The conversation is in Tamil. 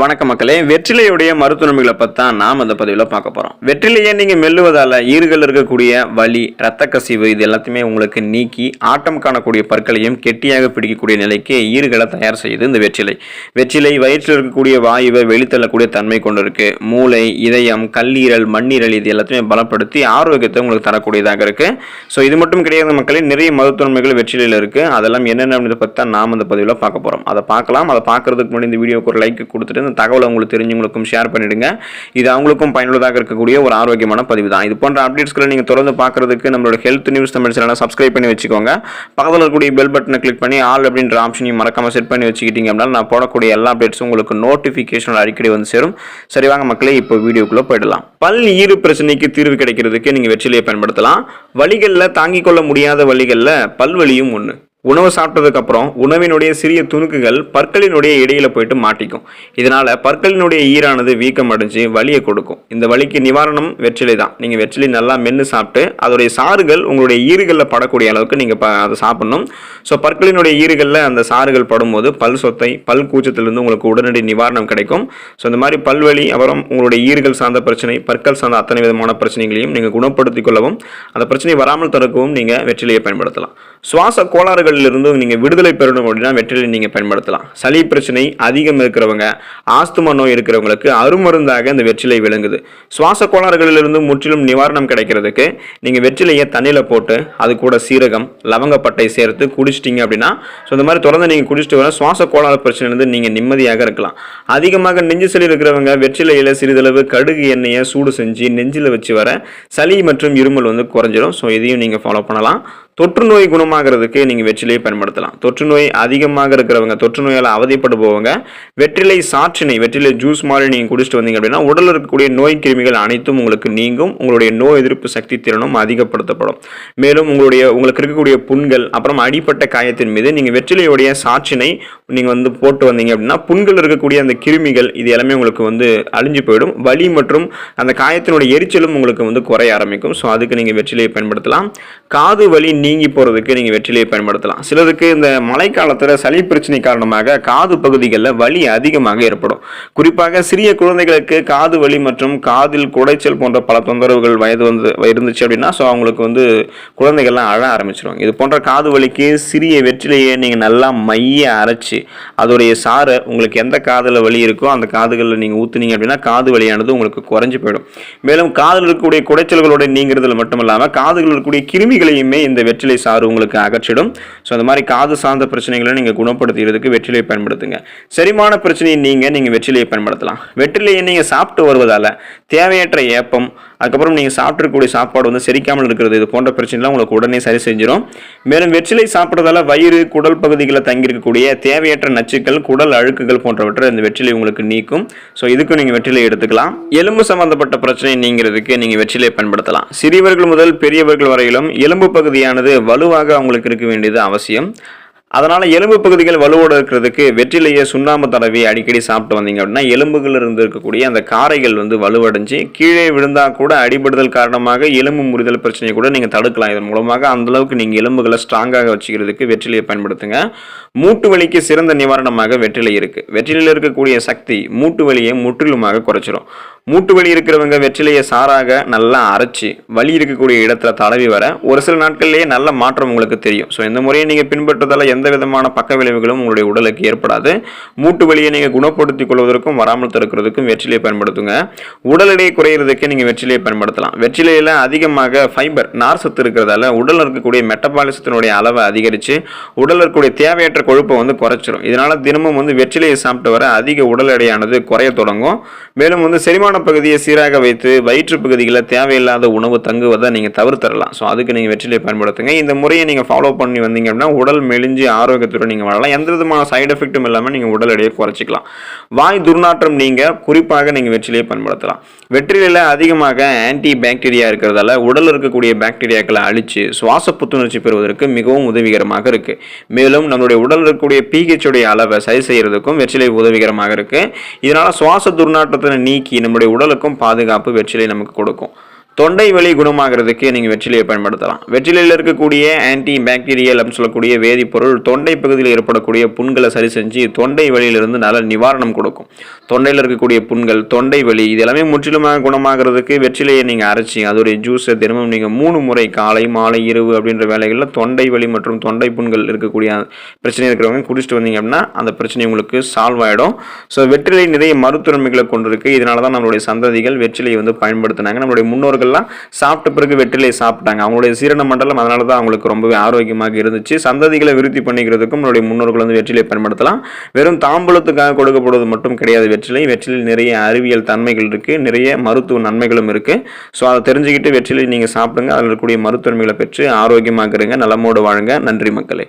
வணக்க மக்களே. வெற்றிலையுடைய மருத்துவ நன்மைகளை பற்றி தான் நாம் அந்த பதிவில் பார்க்க போகிறோம் வெற்றிலையை நீங்கள் மெல்லுவதால் ஈறுகள் இருக்கக்கூடிய வலி இரத்த கசிவு இது எல்லாத்தையுமே உங்களுக்கு நீக்கி ஆட்டம் காணக்கூடிய பற்களையும் கெட்டியாக பிடிக்கக்கூடிய நிலைக்கு ஈறுகளை தயார் செய்யுது இந்த வெற்றிலை. வெற்றிலை வயிற்றில் இருக்கக்கூடிய வாயுவை வெளித்தள்ளக்கூடிய தன்மை கொண்டு இருக்கு மூளை இதயம் கல்லீரல் மண்ணீரல் இது எல்லாத்தையுமே பலப்படுத்தி ஆரோக்கியத்தை உங்களுக்கு தரக்கூடியதாக இருக்குது ஸோ இது மட்டும் கிடையாது மக்களே நிறைய மருத்துவ நன்மைகள் வெற்றிலையில் இருக்குது அதெல்லாம் என்னென்ன அப்படின்றத பற்றி தான் நாம் அந்த பதிவில் பார்க்க போகிறோம் அதை பார்க்கலாம். அதை பார்க்கறதுக்கு முன்னாடி இந்த வீடியோக்கு ஒரு லைக் கொடுத்துட்டு இந்த தகவலை உங்களுக்கு தெரிஞ்சவங்களுக்கும் ஷேர் பண்ணிடுங்க. இது அவங்களுக்கும் பயனுள்ளதாக இருக்கக்கூடிய ஒரு ஆரோக்கியமான பதிவு தான். இது போன்ற அப்டேட்ஸ்களை நீங்கள் தொடர்ந்து பார்க்கறதுக்கு நம்மளோட ஹெல்த் நியூஸ் தமிழ் சேனலை சப்ஸ்கிரைப் பண்ணி வச்சுக்கோங்க. பக்கத்தில் இருக்கக்கூடிய பெல் பட்டனை கிளிக் பண்ணி ஆல் அப்படின்ற ஆப்ஷனையும் மறக்காமல் செட் பண்ணி வச்சுக்கிட்டீங்க அப்படின்னா நான் போடக்கூடிய எல்லா அப்டேட்ஸும் உங்களுக்கு நோட்டிஃபிகேஷன் அடிக்கடி வந்து சேரும். சரி வாங்க மக்களே இப்போ வீடியோக்குள்ளே போயிடலாம். பல் ஈறு பிரச்சனைக்கு தீர்வு கிடைக்கிறதுக்கு நீங்கள் வெற்றிலையை பயன்படுத்தலாம். வழிகளில் தாங்கிக் கொள்ள முடியாத வழிகளில் பல்வழியும் ஒன்று உணவு சாப்பிட்டதுக்கப்புறம் உணவினுடைய சிறிய துணுக்குகள் பற்களினுடைய இடையில போயிட்டு மாட்டிக்கும். இதனால பற்களினுடைய ஈரானது வீக்கம் அடைஞ்சு வலியை கொடுக்கும். இந்த வலிக்கு நிவாரணம் வெற்றிலை தான். நீங்கள் வெற்றிலை நல்லா மென்று சாப்பிட்டு அதோடைய சாறுகள் உங்களுடைய ஈறுகளில் படக்கூடிய அளவுக்கு நீங்கள் ப- அதை சாப்பிடணும். ஸோ பற்களினுடைய ஈறுகளில் அந்த சாறுகள் படும்போது பல் சொத்தை பல் கூச்சத்திலிருந்து உங்களுக்கு உடனடி நிவாரணம் கிடைக்கும். ஸோ இந்த மாதிரி பல்வழி அப்புறம் உங்களுடைய ஈறுகள் சார்ந்த பிரச்சனை பற்கள் சார்ந்த அத்தனை விதமான பிரச்சனைகளையும் நீங்கள் குணப்படுத்திக் கொள்ளவும் அந்த பிரச்சனை வராமல் தடுக்கவும் நீங்கள் வெற்றிலையை பயன்படுத்தலாம். சுவாச கோளாறுகளிலிருந்து நீங்கள் விடுதலை பெறணும் அப்படின்னா வெற்றிலை நீங்கள் பயன்படுத்தலாம். சளி பிரச்சனை அதிகம் இருக்கிறவங்க ஆஸ்துமா நோய் இருக்கிறவங்களுக்கு அருமருந்தாக இந்த வெற்றிலை விளங்குது. சுவாச கோளாறுகளிலிருந்து முற்றிலும் நிவாரணம் கிடைக்கிறதுக்கு நீங்கள் வெற்றிலையை தண்ணியில் போட்டு அது கூட சீரகம் லவங்கப்பட்டை சேர்த்து குடிச்சிட்டிங்க அப்படின்னா ஸோ இந்த மாதிரி தொடர்ந்து நீங்கள் குடிச்சிட்டு வர சுவாச கோளாறு பிரச்சனையிலிருந்து நீங்கள் நிம்மதியாக இருக்கலாம். அதிகமாக நெஞ்சு சளி இருக்கிறவங்க வெற்றிலையில் சிறிதளவு கடுகு எண்ணெயை சூடு செஞ்சு நெஞ்சில் வச்சு வர சளி மற்றும் இருமல் வந்து குறைஞ்சிடும் ஸோ இதையும் நீங்கள் ஃபாலோ பண்ணலாம். தொற்று நோய் குணமாகிறதுக்கு நீங்கள் வெற்றிலையை பயன்படுத்தலாம். தொற்று நோய் அதிகமாக இருக்கிறவங்க தொற்று நோயால் அவதிப்படுபவங்க வெற்றிலை சாற்றினை வெற்றிலை ஜூஸ் மாதிரி நீங்கள் குடிச்சிட்டு வந்தீங்க அப்படின்னா உடலில் இருக்கக்கூடிய நோய் கிருமிகள் அனைத்தும் உங்களுக்கு நீங்கும். உங்களுடைய நோய் எதிர்ப்பு சக்தி திறனும் அதிகப்படுத்தப்படும். மேலும் உங்களுடைய உங்களுக்கு இருக்கக்கூடிய புண்கள் அப்புறம் அடிப்பட்ட காயத்தின் மீது நீங்கள் வெற்றிலையுடைய சாற்றினை நீங்கள் வந்து போட்டு வந்தீங்க அப்படின்னா புண்கள் இருக்கக்கூடிய அந்த கிருமிகள் இது எல்லாமே உங்களுக்கு வந்து அழிஞ்சு போயிடும். வலி மற்றும் அந்த காயத்தினுடைய எரிச்சலும் உங்களுக்கு வந்து குறைய ஆரம்பிக்கும். ஸோ அதுக்கு நீங்கள் வெற்றிலையை பயன்படுத்தலாம். காது வலி நீங்கி போகிறதுக்கு நீங்கள் வெற்றிலையை பயன்படுத்தலாம். சிலருக்கு இந்த மழைக்காலத்தில் சளி பிரச்சனை காரணமாக காது பகுதிகளில் வலி அதிகமாக ஏற்படும். குறிப்பாக சிறிய குழந்தைகளுக்கு காது வலி மற்றும் காதில் குடைச்சல் போன்ற பல தொந்தரவுகள் வயது வந்து இருந்துச்சு அப்படின்னா ஸோ அவங்களுக்கு வந்து குழந்தைகள்லாம் அழ ஆரம்பிச்சிடும் இது போன்ற காது வலிக்கு சிறிய வெற்றிலையை நீங்கள் நல்லா மைய அரைச்சி அதோடைய சாரை உங்களுக்கு எந்த காதில் வலி இருக்கோ அந்த காதுகளில் நீங்கள் ஊற்றுனீங்க அப்படின்னா காது வலியானது உங்களுக்கு குறைஞ்சி போயிடும். மேலும் காதில் இருக்கக்கூடிய குடைச்சல்களோட நீங்கிறதுல மட்டும் இல்லாமல் காதுகளில் இருக்கக்கூடிய கிருமிகளையுமே இந்த வெற்றிலை சாறு உங்களுக்கு அகற்றிடும். ஸோ அந்த மாதிரி காது சார்ந்த பிரச்சனைகளை நீங்கள் குணப்படுத்துகிறதுக்கு வெற்றிலையை பயன்படுத்துங்க. செரிமான பிரச்சனையை நீங்கள் நீங்கள் வெற்றிலையை பயன்படுத்தலாம். வெற்றிலையை நீங்கள் சாப்பிட்டு வருவதால் தேவையற்ற ஏப்பம் அதுக்கப்புறம் நீங்கள் சாப்பிட்றக்கூடிய சாப்பாடு வந்து செரிக்காமல் இருக்கிறது இது போன்ற பிரச்சனைலாம் உங்களுக்கு உடனே சரி செஞ்சிடும் மேலும் வெற்றிலை சாப்பிட்றதால வயிறு குடல் பகுதிகளில் தங்கியிருக்கக்கூடிய தேவையற்ற நச்சுக்கள் குடல் அழுக்குகள் போன்றவற்றை இந்த வெற்றிலை உங்களுக்கு நீக்கும். ஸோ இதுக்கும் நீங்கள் வெற்றிலை எடுத்துக்கலாம். எலும்பு சம்பந்தப்பட்ட பிரச்சனை நீங்கிறதுக்கு நீங்கள் வெற்றிலை பயன்படுத்தலாம். சிறியவர்கள் முதல் பெரியவர்கள் வரையிலும் எலும்பு பகுதியானது வலுவாக அவங்களுக்கு இருக்க வேண்டியது அவசியம். அதனால் எலும்பு பகுதிகள் வலுவோடு இருக்கிறதுக்கு வெற்றிலையை சுண்ணாம்பு தடவி அடிக்கடி சாப்பிட்டு வந்தீங்க அப்படின்னா எலும்புகள் இருந்து இருக்கக்கூடிய அந்த காரைகள் வந்து வலுவடைஞ்சு கீழே விழுந்தால் கூட அடிபடுதல் காரணமாக எலும்பு முறிதல் பிரச்சனையை கூட நீங்கள் தடுக்கலாம். இதன் மூலமாக அந்த அளவுக்கு நீங்கள் எலும்புகளை ஸ்ட்ராங்காக வச்சுக்கிறதுக்கு வெற்றிலையை பயன்படுத்துங்க. மூட்டு வலிக்கு சிறந்த நிவாரணமாக வெற்றிலை இருக்குது வெற்றிலையில் இருக்கக்கூடிய சக்தி மூட்டு வலியை முற்றிலுமாக குறைச்சிரும். மூட்டு வலி இருக்கிறவங்க வெற்றிலையை சாராக நல்லா அரைச்சி வலி இருக்கக்கூடிய இடத்துல தடவி வர ஒரு சில நாட்கள்லேயே நல்ல மாற்றம் உங்களுக்கு தெரியும். ஸோ இந்த முறையை நீங்கள் பின்பற்றதால் எந்த விதமான பக்க விளைவுகளும் உங்களுடைய உடலுக்கு ஏற்படாது. மூட்டு வலியை நீங்கள் குணப்படுத்திக் கொள்வதற்கும் வராமல் தடுக்கிறதுக்கும் வெற்றிலையை பயன்படுத்துங்க. உடல் எடை குறையிறதுக்கு நீங்கள் வெற்றிலையை பயன்படுத்தலாம். வெற்றிலையில் அதிகமாக ஃபைபர் நார் சத்து இருக்கிறதால உடலில் இருக்கக்கூடிய மெட்டபாலிசத்தினுடைய அளவை அதிகரித்து உடலில் இருக்கக்கூடிய தேவையற்ற கொழுப்பை வந்து குறைச்சிரும். இதனால் தினமும் வந்து வெற்றிலையை சாப்பிட்டு வர அதிக உடல் எடையானது குறைய தொடங்கும். மேலும் வந்து செரிமான பகுதியை சீராக வைத்து வயிற்று பகுதிகளில் தேவையில்லாத உணவு தங்குவதை நீங்கள் தவிர்த்தரலாம். ஸோ அதுக்கு நீங்கள் வெற்றிலையை பயன்படுத்துங்க. இந்த முறையை நீங்கள் ஃபாலோ பண்ணி வந்தீங்க அப்படின்னா உடல் மெலிஞ்சு ஆரோக்கியத்துடன் நீங்கள் வாழலாம். எந்த விதமான சைடு எஃபெக்ட்டும் இல்லாமல் நீங்கள் உடல் எடையை குறைச்சிக்கலாம். வாய் துர்நாற்றம் நீங்கள் குறிப்பாக நீங்கள் வெற்றிலையை பயன்படுத்தலாம். வெற்றிலையில் அதிகமாக ஆன்டி பாக்டீரியா இருக்கிறதால உடலில் இருக்கக்கூடிய பாக்டீரியாக்களை அழித்து சுவாச புத்துணர்ச்சி பெறுவதற்கு மிகவும் உதவிகரமாக இருக்குது மேலும் நம்மளுடைய உடல் இருக்கக்கூடிய பிஹெச்சுடைய உடைய அளவை சரி செய்கிறதுக்கும் வெற்றிலை உதவிகரமாக இருக்குது இதனால் சுவாச துர்நாற்றத்தை நீக்கி நம்முடைய உடலுக்கும் பாதுகாப்பு வெற்றிலை நமக்கு கொடுக்கும். தொண்டை வலி குணமாகிறதுக்கு நீங்கள் வெற்றிலையை பயன்படுத்தலாம். வெற்றிலையில் இருக்கக்கூடிய ஆன்டி பாக்டீரியல் அப்படின்னு சொல்லக்கூடிய வேதிப்பொருள் தொண்டை பகுதியில் ஏற்படக்கூடிய புண்களை சரி செஞ்சு தொண்டை வலியிலிருந்து நல்ல நிவாரணம் கொடுக்கும். தொண்டையில் இருக்கக்கூடிய புண்கள் தொண்டை வலி இது எல்லாமே முற்றிலுமாக குணமாகிறதுக்கு வெற்றிலையை நீங்கள் அரைச்சி அதோடைய ஜூஸை தினமும் நீங்கள் மூணு முறை காலை மாலை இரவு அப்படின்ற வேலைகளில் தொண்டை வலி மற்றும் தொண்டை புண்கள் இருக்கக்கூடிய பிரச்சனை இருக்கிறவங்க குடிச்சிட்டு வந்தீங்க அப்படின்னா அந்த பிரச்சனை உங்களுக்கு சால்வ் ஆகிடும் ஸோ வெற்றிலை நிறைய மருத்துவமைகளை கொண்டிருக்கு. இதனால தான் நம்மளுடைய சந்ததிகள் வெற்றிலையை வந்து பயன்படுத்தினாங்க. நம்மளுடைய முன்னோர்கள்லாம் சாப்பிட்ட பிறகு வெற்றிலை சாப்பிட்டாங்க. அவங்களுடைய சீரண மண்டலம் அதனால தான் அவங்களுக்கு ரொம்பவே ஆரோக்கியமாக இருந்துச்சு. சந்ததிகளை விருத்தி பண்ணிக்கிறதுக்கும் நம்மளுடைய முன்னோர்கள் வந்து வெற்றிலை பயன்படுத்தலாம். வெறும் தாம்பூலத்துக்காக கொடுக்கப்படுவது மட்டும் கிடையாது வெற்றிலை. வெற்றிலையில் நிறைய அறிவியல் தன்மைகள் இருக்குது நிறைய மருத்துவ நன்மைகளும் இருக்குது ஸோ அதை தெரிஞ்சுக்கிட்டு வெற்றிலை நீங்கள் சாப்பிடுங்க. அதில் இருக்கக்கூடிய மருத்துவன்மைகளை பெற்று ஆரோக்கியமாக இருங்க நலமோடு வாழுங்க. நன்றி மக்களே.